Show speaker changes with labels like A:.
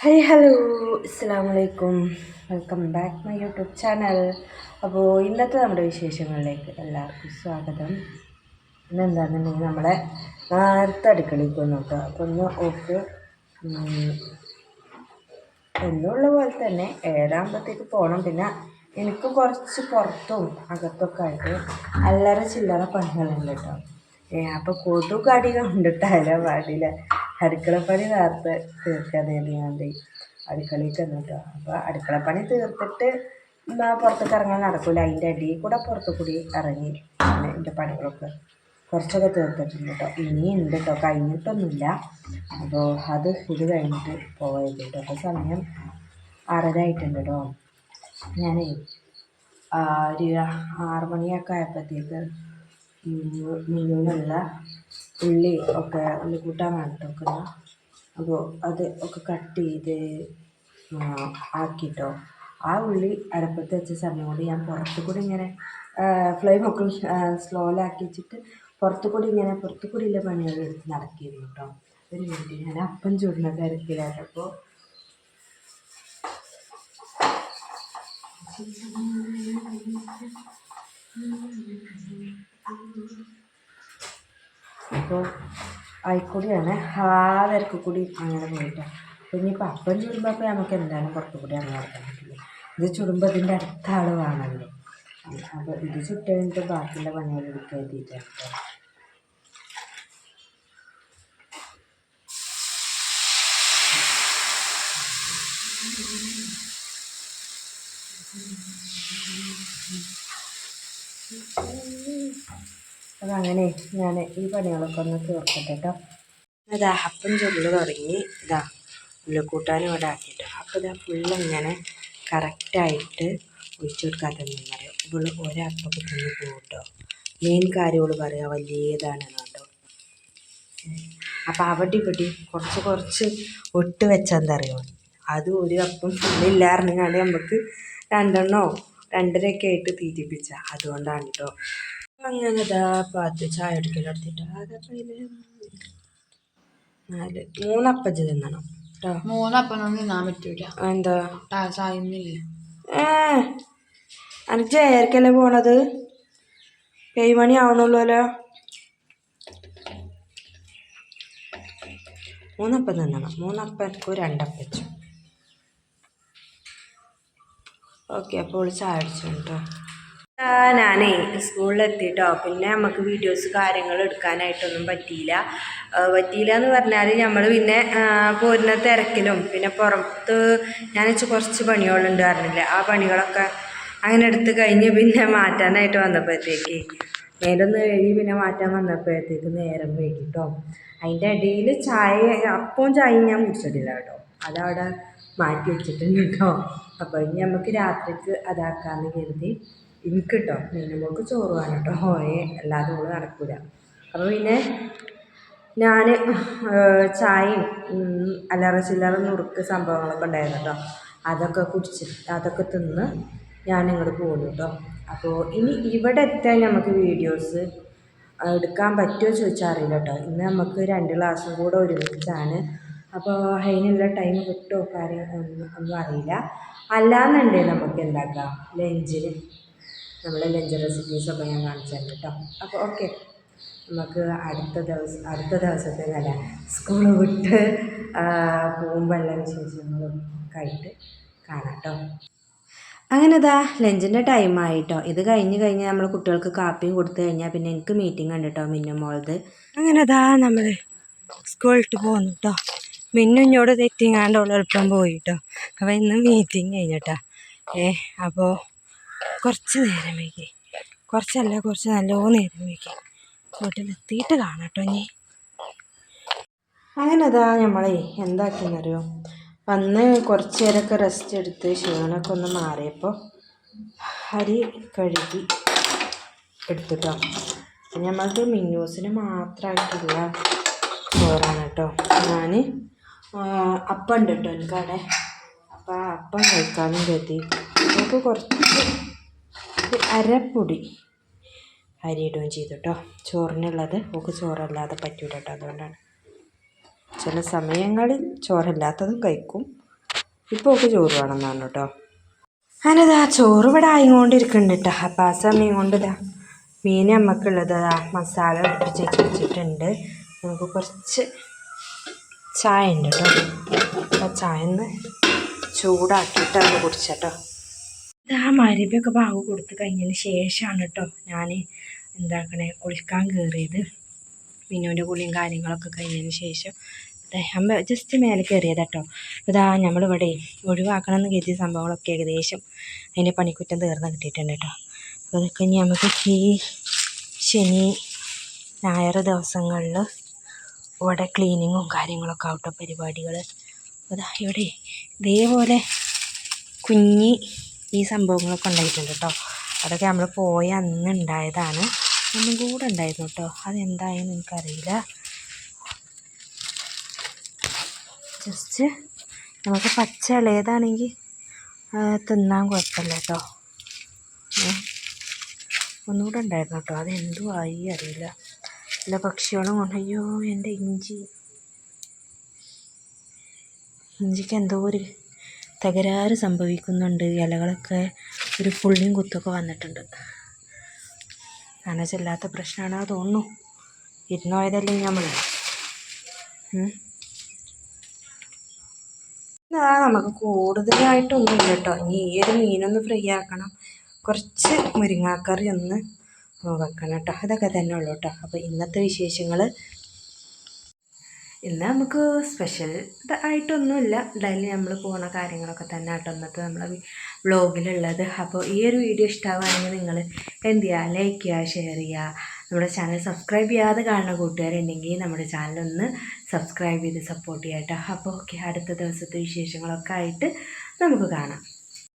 A: Hi hello അസ്സാം വലൈക്കും welcome back my YouTube channel അപ്പോൾ ഇന്നത്തെ നമ്മുടെ വിശേഷങ്ങളിലേക്ക് എല്ലാവർക്കും സ്വാഗതം. ഇന്ന് എന്താണെന്നുണ്ടെങ്കിൽ നമ്മളെ നേരത്തെ അടുക്കളയ്ക്ക് നോക്കുക അപ്പോൾ ഒന്ന് ഓക്ക് എന്നുള്ള പോലെ തന്നെ ഏഴാകുമ്പോഴത്തേക്ക് പോകണം പിന്നെ എനിക്ക് കുറച്ച് പുറത്തും അകത്തൊക്കെ ആയിട്ട് അല്ലറ ചില്ലറ പണികളുണ്ട് കേട്ടോ. അപ്പോൾ കേട്ടോ പാടില്ല അടുക്കളപ്പണി നേരത്തെ തീർക്കാതെ വേണ്ടി അടുക്കളയിൽ വന്നു കേട്ടോ അപ്പോൾ അടുക്കളപ്പണി തീർത്തിട്ട് പുറത്തേക്ക് ഇറങ്ങാൻ നടക്കില്ല അതിന്റെ അടിയിൽ കൂടെ പുറത്തു കൂടി ഇറങ്ങി എന്റെ പണികളൊക്കെ കുറച്ചൊക്കെ തീർത്തിട്ടുണ്ട് കേട്ടോ ഇനിയുണ്ട് കേട്ടോ കഴിഞ്ഞിട്ടൊന്നുമില്ല. അപ്പോൾ അത് ഇത് കഴിഞ്ഞിട്ട് പോയത് കേട്ടോ അപ്പോൾ സമയം ആറര കേട്ടോ ഞാനേ ഒരു ആറ് മണിയൊക്കെ ആയപ്പോഴത്തേക്ക് മിന്നുവിനുള്ള ഉള്ളി ഒക്കെ ഉള്ളി കൂട്ടാനാണ് കേട്ടോ വെക്കുന്നത് അപ്പോൾ അത് ഒക്കെ കട്ട് ചെയ്ത് ആക്കിയിട്ടോ ആ ഉള്ളി അടുപ്പത്ത് വെച്ച സമയം കൊണ്ട് ഞാൻ പുറത്തു കൂടി ഇങ്ങനെ ഫ്ലെയിം ഒക്കെ സ്ലോയിലാക്കി വെച്ചിട്ട് പുറത്തു കൂടി ഇങ്ങനെ പുറത്തു കൂടിയുള്ള പണികൾ എടുത്ത് നടക്കിയിരുന്നു കേട്ടോ ഒരു മിനിറ്റ് ഞാൻ അപ്പം ചൂടുന്ന തിരക്കിലായിട്ടപ്പോൾ അപ്പോൾ ആയിക്കൂടിയാണ്. ആ തിരക്ക് കൂടി അങ്ങനെ പോയിട്ട്. ഇപ്പം അപ്പം ചുടുമ്പോൾ അപ്പോൾ നമുക്ക് എന്തായാലും പുറത്തു കൂടി അങ്ങനെ നടക്കാൻ പറ്റില്ല. ഇത് ചുടുമ്പോൾ ഇതിന്റെ അടുത്ത ആൾ അപ്പോൾ ഇത് ചുട്ട് കഴിഞ്ഞിട്ട് ബാക്കിയുള്ള പണികൾ എടുക്കുക എഴുതിയിട്ടാണ് അതങ്ങനെ ഞാൻ ഈ പണികളൊക്കെ ഒന്ന് തീർക്കട്ടെ കേട്ടോ അതാ അപ്പം ചുരുൾ തുടങ്ങി. ഇതാ ഉള്ളിക്കൂട്ടാനും ഇവിടെ ആക്കിയിട്ട് അപ്പോൾ ഇതാ ഫുള്ള് ഇങ്ങനെ കറക്റ്റായിട്ട് ഒഴിച്ചു കൊടുക്കാത്തതെന്ന് പറയും. ഇവൾ ഒരപ്പൊക്കെ തിന്ന് പോകും കേട്ടോ മെയിൻ കാര്യം ഇവൾ പറയുക വലിയതാണെന്ന് കേട്ടോ. അപ്പോൾ അവിടെ ഇവിടെ കുറച്ച് കുറച്ച് ഒട്ട് വെച്ചാൽ എന്താ അറിയുമോ? അത് ഒരു അപ്പം ഫുള്ളില്ലായിരുന്നെങ്കിൽ നമുക്ക് രണ്ടെണ്ണോ രണ്ടരയൊക്കെ ആയിട്ട് തീറ്റിപ്പിച്ച. അതുകൊണ്ടാണ് കേട്ടോ അങ്ങനെ ഇതാ പാത്ത് ചായ എടുക്കലെടുത്തിട്ട് ഇതിൽ നാല് മൂന്നപ്പജ് തിന്നണം കേട്ടോ
B: മൂന്നപ്പനൊന്നും തിന്നാൻ പറ്റൂല.
A: എന്താ
B: ചായന്നില്ല
A: ഏ എനിക്ക് ജയർക്കല്ലേ പോണത്? ഏഴ് മണി ആവണുള്ളൂല്ലോ. മൂന്നപ്പം തിന്നണം. മൂന്നപ്പക്കും രണ്ടപ്പച്ചും ഓക്കെ അപ്പോൾ ചായ അടിച്ചു കേട്ടോ ഞാനേ സ്കൂളിലെത്തിട്ടോ. പിന്നെ നമുക്ക് വീഡിയോസ് കാര്യങ്ങൾ എടുക്കാനായിട്ടൊന്നും പറ്റിയില്ല. പറ്റിയില്ല എന്ന് പറഞ്ഞാൽ നമ്മൾ പിന്നെ പോരുന്ന തിരക്കിലും പിന്നെ പുറത്ത് ഞാൻ കുറച്ച് പണികളുണ്ട് പറഞ്ഞില്ലേ. ആ പണികളൊക്കെ അങ്ങനെ എടുത്ത് കഴിഞ്ഞ് പിന്നെ മാറ്റാനായിട്ട് വന്നപ്പോഴത്തേക്ക്. നേരൊന്ന് കഴുകി പിന്നെ മാറ്റാൻ വന്നപ്പോഴത്തേക്ക് നേരം വൈകിട്ടോ. അതിന്റെ ഇടയിൽ ചായ അപ്പവും ചായയും ഞാൻ കുടിച്ചിട്ടില്ല കേട്ടോ. അതവിടെ മാറ്റി വെച്ചിട്ടുണ്ട് കേട്ടോ. അപ്പോൾ ഇനി നമുക്ക് രാത്രിക്ക് അതാക്കാമെന്ന് കരുതി. എനിക്ക് കേട്ടോ മീനുമോൾക്ക് ചോറ് വേണം കേട്ടോ ഹോയെ. അല്ലാതെ ഓൾ നടക്കില്ല അപ്പോൾ പിന്നെ ഞാൻ ചായയും അല്ലറ ചില്ലറ നുറുക്ക് സംഭവങ്ങളൊക്കെ ഉണ്ടായിരുന്നു കേട്ടോ അതൊക്കെ കുടിച്ച് അതൊക്കെ തിന്ന് ഞാൻ ഇങ്ങോട്ട് പോകുന്നു കേട്ടോ അപ്പോൾ ഇനി ഇവിടെ എത്താൻ നമുക്ക് വീഡിയോസ് എടുക്കാൻ പറ്റുമോ ചോദിച്ചാൽ അറിയില്ല കേട്ടോ ഇന്ന് നമുക്ക് രണ്ട് ക്ലാസ്സും കൂടെ ഒരുമിച്ചാണ്. അപ്പോൾ അതിനുള്ള ടൈം കിട്ടുമോ കാര്യം ഒന്നും അറിയില്ല. അല്ലാന്നുണ്ടെങ്കിൽ നമുക്ക് എന്താക്കാം? ലഞ്ചിന്. നമ്മളെ ലഞ്ച് റെസിപ്പീസൊക്കെ ഞാൻ കാണിച്ചു തരാം കേട്ടോ. അപ്പോൾ ഓക്കെ നമുക്ക് അടുത്ത ദിവസം അടുത്ത ദിവസത്തെ നല്ല സ്കൂൾ വിട്ട് പോകുമ്പോഴുള്ള വിശേഷങ്ങളും ആയിട്ട് കാണാം കേട്ടോ. അങ്ങനെ ഇതാ ലഞ്ചിന്റെ ടൈം ആയിട്ടോ. ഇത് കഴിഞ്ഞ് കഴിഞ്ഞ് നമ്മൾ കുട്ടികൾക്ക് കാപ്പിയും കൊടുത്തു കഴിഞ്ഞാൽ പിന്നെ എനിക്ക് മീറ്റിംഗ് ഉണ്ട് കേട്ടോ മിന്നുമോളത് അങ്ങനെ ഇതാ നമ്മൾ സ്കൂളിട്ട് പോകുന്നു കേട്ടോ മിന്നുഞ്ഞോട് തെറ്റിങ്ങാണ്ട് എളുപ്പം പോയി കേട്ടോ അപ്പോൾ ഇന്ന് മീറ്റിംഗ് കഴിഞ്ഞിട്ടാ ഏ അപ്പോൾ കുറച്ച് നേരം വൈകി. കുറച്ചല്ല കുറച്ച് നല്ലോ നേരം വൈകി. വീട്ടിലെത്തിയിട്ട് കാണാം കേട്ടോ ഇനി. അങ്ങനെ അതാ നമ്മളെ എന്താക്കിയെന്നറിയോ? വന്ന് കുറച്ച് നേരമൊക്കെ റെസ്റ്റ് എടുത്ത് ക്ഷീണമൊക്കെ ഒന്ന് മാറിയപ്പോൾ അരി കഴുകി എടുത്തിട്ടോ. ഞമ്മൾക്ക് മിന്നൂസിന് മാത്രമായിട്ടുള്ള ചോറാണ് കേട്ടോ. ഞാൻ അപ്പം ഉണ്ട് കേട്ടോ എനിക്കവിടെ? അപ്പം അപ്പം കഴിക്കാനും കരുതി. നമുക്ക് കുറച്ച് അരപ്പൊടി അരി ഇടുകയും ചെയ്തു കേട്ടോ. ചോറിനുള്ളത് നമുക്ക് ചോറല്ലാതെ പറ്റൂല കേട്ടോ അതുകൊണ്ടാണ്. ചില സമയങ്ങളിൽ ചോറില്ലാത്തതും കഴിക്കും. ഇപ്പോൾ ഒക്കെ ചോറ് വേണം എന്നാണ് കേട്ടോ. ഞാനിതാ ചോറ് ഇവിടെ ആയിക്കൊണ്ടിരിക്കുന്നുണ്ട് കേട്ടോ. അപ്പം ആ സമയം കൊണ്ട് ഇതാ മീൻ നമുക്കുള്ളത് ഇതാ മസാല അടുപ്പിച്ച് വെച്ചിട്ടുണ്ട്. നമുക്ക് കുറച്ച് ചായ ഉണ്ട് കേട്ടോ. അപ്പം ചായ ഒന്ന് ചൂടാക്കിയിട്ട് അത് കുടിച്ചട്ടോ. ഇതാ മരുഭയൊക്കെ ബാഗ് കൊടുത്ത് കഴിഞ്ഞതിന് ശേഷമാണ് കേട്ടോ ഞാൻ എന്താക്കണേ കുളിക്കാൻ കയറിയത് മിന്നുവിന്റെ കുളിയും കാര്യങ്ങളൊക്കെ കഴിഞ്ഞതിന് ശേഷം അമ്മ ജസ്റ്റ് മേലെ കയറിയത് കേട്ടോ ഇതാ നമ്മളിവിടെ ഒഴിവാക്കണം എന്ന് കരുതിയ സംഭവങ്ങളൊക്കെ ഏകദേശം അതിന്റെ പണിക്കുറ്റം തീർന്ന് കിട്ടിയിട്ടുണ്ട് കേട്ടോ അപ്പോൾ അതൊക്കെ ഇനി നമുക്ക് ഈ ശനി ഞായർ ദിവസങ്ങളിൽ ഇവിടെ ക്ലീനിങ്ങും കാര്യങ്ങളൊക്കെ ആവട്ടോ പരിപാടികൾ അതാ ഇവിടെ ഇതേപോലെ കുഞ്ഞി ഈ സംഭവങ്ങളൊക്കെ ഉണ്ടായിട്ടുണ്ട് കേട്ടോ അതൊക്കെ നമ്മൾ പോയ അന്ന് ഉണ്ടായതാണ്. ഒന്നും കൂടെ ഉണ്ടായിരുന്നു കേട്ടോ അതെന്തായെന്ന് എനിക്കറിയില്ല. ജസ്റ്റ് നമുക്ക് പച്ച ഇളയതാണെങ്കിൽ തിന്നാൻ കുഴപ്പമില്ല കേട്ടോ. ഒന്നുകൂടെ ഉണ്ടായിരുന്നു കേട്ടോ അതെന്തു ആയി അറിയില്ല. എല്ലാ പക്ഷികളും കൊണ്ട് അയ്യോ എന്റെ ഇഞ്ചി. ഇഞ്ചിക്ക് എന്തോ ഒരു തകരാറ് സംഭവിക്കുന്നുണ്ട്. ഇലകളൊക്കെ ഒരു പുള്ളിയും കുത്തൊക്കെ വന്നിട്ടുണ്ട്. നനച്ചില്ലാത്ത പ്രശ്നമാണോ തോന്നുന്നു. ഇരുന്ന് പോയതല്ലേ നമ്മൾ എന്നാ നമുക്ക് കൂടുതലായിട്ടൊന്നും ഇല്ല കേട്ടോ. ഇനി ഈ ഒരു മീനൊന്ന് ഫ്രൈ ആക്കണം. കുറച്ച് മുരിങ്ങാക്കറി ഒന്ന് വെക്കണം കേട്ടോ. അതൊക്കെ തന്നെ ഉള്ളൂ കേട്ടോ. അപ്പോൾ ഇന്നത്തെ വിശേഷങ്ങൾ ഇന്ന് നമുക്ക് സ്പെഷ്യൽ ആയിട്ടൊന്നുമില്ല. ഡെയിലി നമ്മൾ പോണ കാര്യങ്ങളൊക്കെ തന്നെ ആട്ടോ ഇന്നത്തെ നമ്മളെ വ്ളോഗിലുള്ളത് അപ്പോൾ ഈ ഒരു വീഡിയോ ഇഷ്ടമാവുകയാണെങ്കിൽ നിങ്ങൾ എന്ത് ചെയ്യുക ലൈക്ക് ചെയ്യുക ഷെയർ ചെയ്യുക നമ്മുടെ ചാനൽ സബ്സ്ക്രൈബ് ചെയ്യാതെ കാണുന്ന കൂട്ടുകാരുണ്ടെങ്കിൽ നമ്മുടെ ചാനലൊന്ന് സബ്സ്ക്രൈബ് ചെയ്ത് സപ്പോർട്ട് ചെയ്യാം കേട്ടോ അപ്പോൾ ഓക്കെ അടുത്ത ദിവസത്തെ വിശേഷങ്ങളൊക്കെ ആയിട്ട് നമുക്ക് കാണാം.